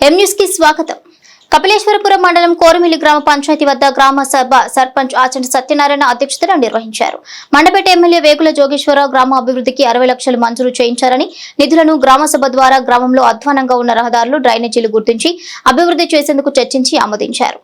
ఎం కి స్వాగతం. కపిలేశ్వరపురం మండలం కోరమిల్లి గ్రామ పంచాయతీ వద్ద గ్రామ సభ సర్పంచ్ ఆచంట సత్యనారాయణ అధ్యక్షతన నిర్వహించారు. మండపేట ఎమ్మెల్యే వేగుల జోగేశ్వరరావు గ్రామ అభివృద్ధికి అరవై లక్షలు మంజూరు చేయించారని నిధులను గ్రామ సభ ద్వారా గ్రామంలో అధ్వానంగా ఉన్న రహదారులు డ్రైనేజీలు గుర్తించి అభివృద్ధి చేసేందుకు చర్చించి ఆమోదించారు.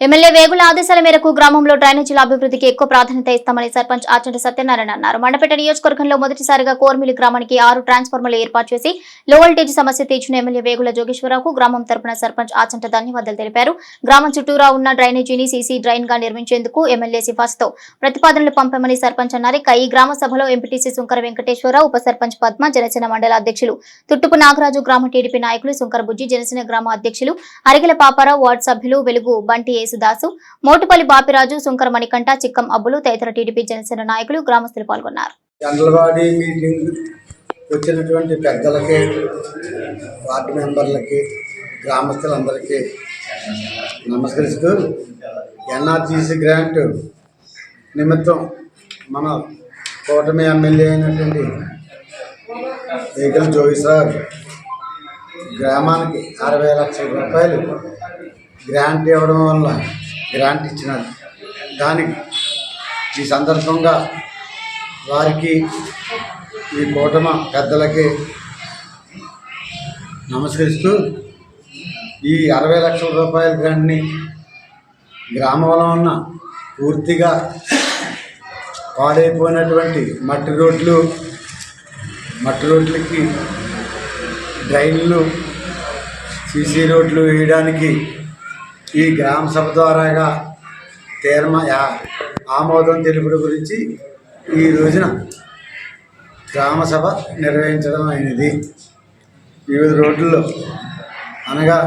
ఎమ్మెల్యే వేగుల ఆదేశాల మేరకు గ్రామంలో డ్రైనేజీల అభివృద్ధికి ఎక్కువ ప్రాధాన్యత ఇస్తామని సర్పంచ్ ఆచంట సత్యనారాయణ అన్నారు. మండపేట నియోజకవర్గంలో మొదటిసారిగా కోర్మిలి గ్రామానికి ఆరు ట్రాన్స్ఫార్మర్లు ఏర్పాటు చేసి లోవల్టేజ్ సమస్య తీర్చిన ఎమ్మెల్యే వేగుల జోగేశ్వరరావుకు గ్రామం తరపున సర్పంచ్ ఆచంట ధన్యవాదాలు తెలిపారు. గ్రామం చుట్టూరా ఉన్న డ్రైనేజీని సీసీ డ్రైన్గా నిర్మించేందుకు ఎమ్మెల్యే సిఫార్సుతో ప్రతిపాదనలు పంపామని సర్పంచ్ అన్నారు. ఇక ఈ గ్రామ సభలో ఎంపీటీసీ సుంకర వెంకటేశ్వరరావు ఉప సర్పంచ్ పద్మ జనసేన మండల అధ్యక్షులు తుట్టుపు నాగరాజు గ్రామ టీడీపీ నాయకులు సుంకర బుజ్జి జనసేన గ్రామ అధ్యక్షులు అరిగల పాపారావు వార్డు సభ్యులు వెలుగు బంటి యేసుదాసు మోటుపల్లి బాపిరాజు సుంకర మణికంఠ చిక్కం అబ్బులు తదితర టీడీపీ జనసేన నాయకులు గ్రామస్తులు పాల్గొన్నారు. వచ్చినటువంటి పెద్దలకి వార్డు మెంబర్లకి గ్రామస్తులందరికీ నమస్కరిస్తూ ఎన్ఆర్జీసీ గ్రాంట్ నిమిత్తం మన కూటమి ఎమ్మెల్యే అయినటువంటి ఏకల్ జోగిసార్ గ్రామానికి అరవై లక్షల రూపాయలు గ్రాంట్ ఇవ్వడం వల్ల గ్రాంట్ ఇచ్చినారు. దానికి ఈ సందర్భంగా వారికి ఈ కూటమ పెద్దలకి నమస్కరిస్తూ ఈ అరవై లక్షల రూపాయల గ్రాంట్ని గ్రామంలో ఉన్న పూర్తిగా పాడైపోయినటువంటి మట్టి రోడ్లు మట్టి రోడ్లకి డ్రైన్లు సీసీ రోడ్లు వేయడానికి ఈ గ్రామ సభ ద్వారాగా తీర్మ ఆమోదం తెలుపుడు గురించి ఈ రోజున గ్రామ సభ నిర్వహించడం అయినది. వివిధ రోడ్లలో అనగా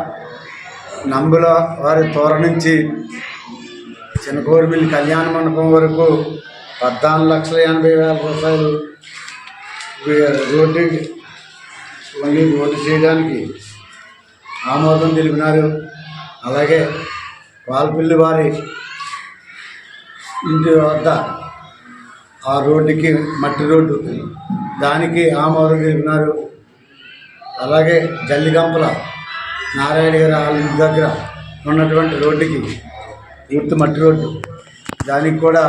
నంబుల వారి తోర నుంచి చిన్నకోరిమిల్లి కళ్యాణ మండపం వరకు పద్నాలుగు లక్షల ఎనభై వేల రూపాయలు రోడ్డు ఓన్లీ రోడ్డు చేయడానికి ఆమోదం తెలిపినారు. అలాగే వాల్పిల్లి వారి ఇంటి వద్ద ఆ రోడ్డుకి మట్టి రోడ్డు దానికి ఆమోదం తెలిపినారు. అలాగే జల్లిగంపల నారాయణ గారి వాళ్ళ ఇంటి దగ్గర ఉన్నటువంటి రోడ్డుకి పూర్తి మట్టి రోడ్డు. దానికి కూడా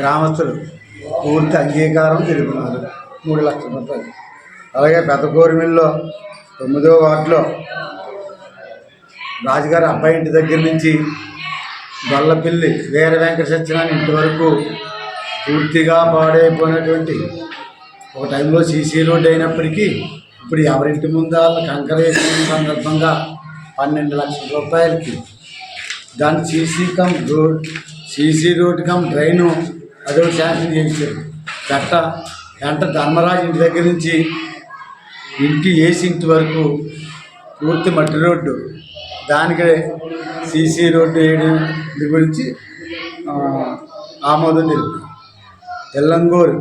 గ్రామస్తులు పూర్తి అంగీకారం తెలిపినారు. మూడు లక్షల రూపాయలు. అలాగే పెద్ద కోరిమిల్లో తొమ్మిదో వార్డులో రాజుగారి అబ్బాయి ఇంటి దగ్గర నుంచి గొల్లపిల్లి వీర వెంకట సత్యనారాయణ ఇంటి వరకు పూర్తిగా పాడైపోయినటువంటి ఒక టైంలో సీసీ రోడ్ అయినప్పటికీ ఇప్పుడు ఎవరింటి ముందు వాళ్ళ కంకర వేసిన సందర్భంగా పన్నెండు లక్షల రూపాయలకి దాని CC cum road CC road cum drain అదో శాంక్షన్ చేశారు. గట్ట గంట ధర్మరాజు ఇంటి దగ్గర నుంచి ఇంటి ఏసి ఇంటి వరకు పూర్తి మట్టి రోడ్డు దానికి సీసీ రోడ్డు వేయడం ఇది గురించి ఆమోదం తెలిపారు తెల్లంగూరు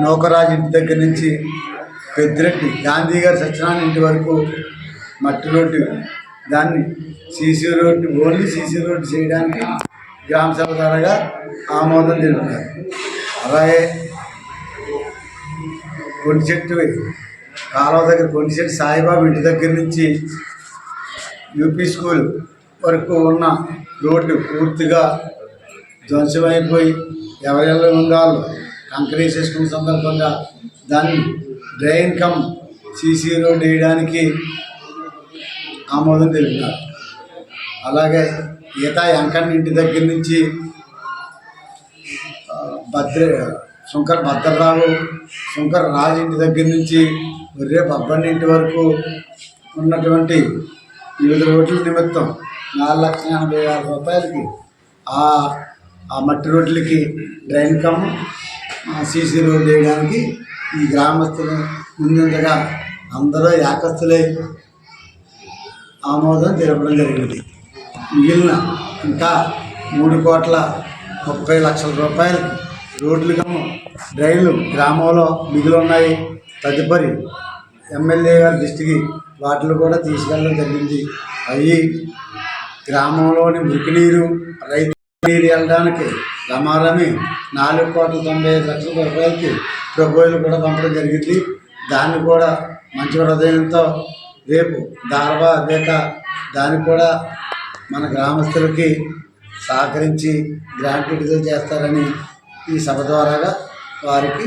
నౌకరాజు ఇంటి దగ్గర నుంచి పెద్దిరెడ్డి గాంధీ గారి సత్యనారాయణ ఇంటి వరకు మట్టి రోడ్డు. దాన్ని CC road only CC road చేయడానికి గ్రామ సభ ద్వారాగా ఆమోదం తెలుపుతారు అలాగే కొండి చెట్టు కాలువ దగ్గర కొండి చెట్టు సాయిబాబు ఇంటి దగ్గర నుంచి యూపీ స్కూల్ వరకు ఉన్న రోడ్డు పూర్తిగా ధ్వంసమైపోయి ఎవరెళ్ళ ఉండాలో కంకరీస్ సిస్టమ్ సందర్భంగా దాన్ని డ్రైన్ కమ్ సీసీ రోడ్ వేయడానికి ఆమోదం తెలిపినారు అలాగే ఈత వెంకన్న ఇంటి దగ్గర నుంచి భద్ర శంకర్ భద్రరావు శంకర్ రాజు ఇంటి దగ్గర నుంచి ఒర్రే బబ్బన్ ఇంటి వరకు ఉన్నటువంటి వివిధ రోడ్ల నిమిత్తం నాలుగు లక్షల ఎనభై వేల రూపాయలకి ఆ ఆ మట్టి రోడ్లకి డ్రైన్ కమ్ సీసీ రోడ్ వేయడానికి ఈ గ్రామస్తులు ముందుగా అందరూ ఏకస్తులై ఆమోదం తెలపడం జరిగింది. మిగిలిన ఇంకా మూడు కోట్ల ముప్పై లక్షల రూపాయలు రోడ్లు కమ్ము డ్రైన్లు గ్రామంలో మిగిలి ఉన్నాయి. తదుపరి ఎమ్మెల్యే గారి దృష్టికి వాటిని కూడా తీసుకెళ్ళడం జరిగింది. అవి గ్రామంలోని మురికి నీరు రైతు నీరు వెళ్ళడానికి రమారమి నాలుగు కోట్ల తొంభై ఐదు లక్షల రూపాయలకి ప్రభుత్వాలు కూడా పంపడం జరిగింది. దాన్ని కూడా మంచి హృదయంతో రేపు దారవా లేక దానికి కూడా మన గ్రామస్తులకి సహకరించి గ్రాంటెడ్గా చేస్తారని ఈ సభ ద్వారాగా వారికి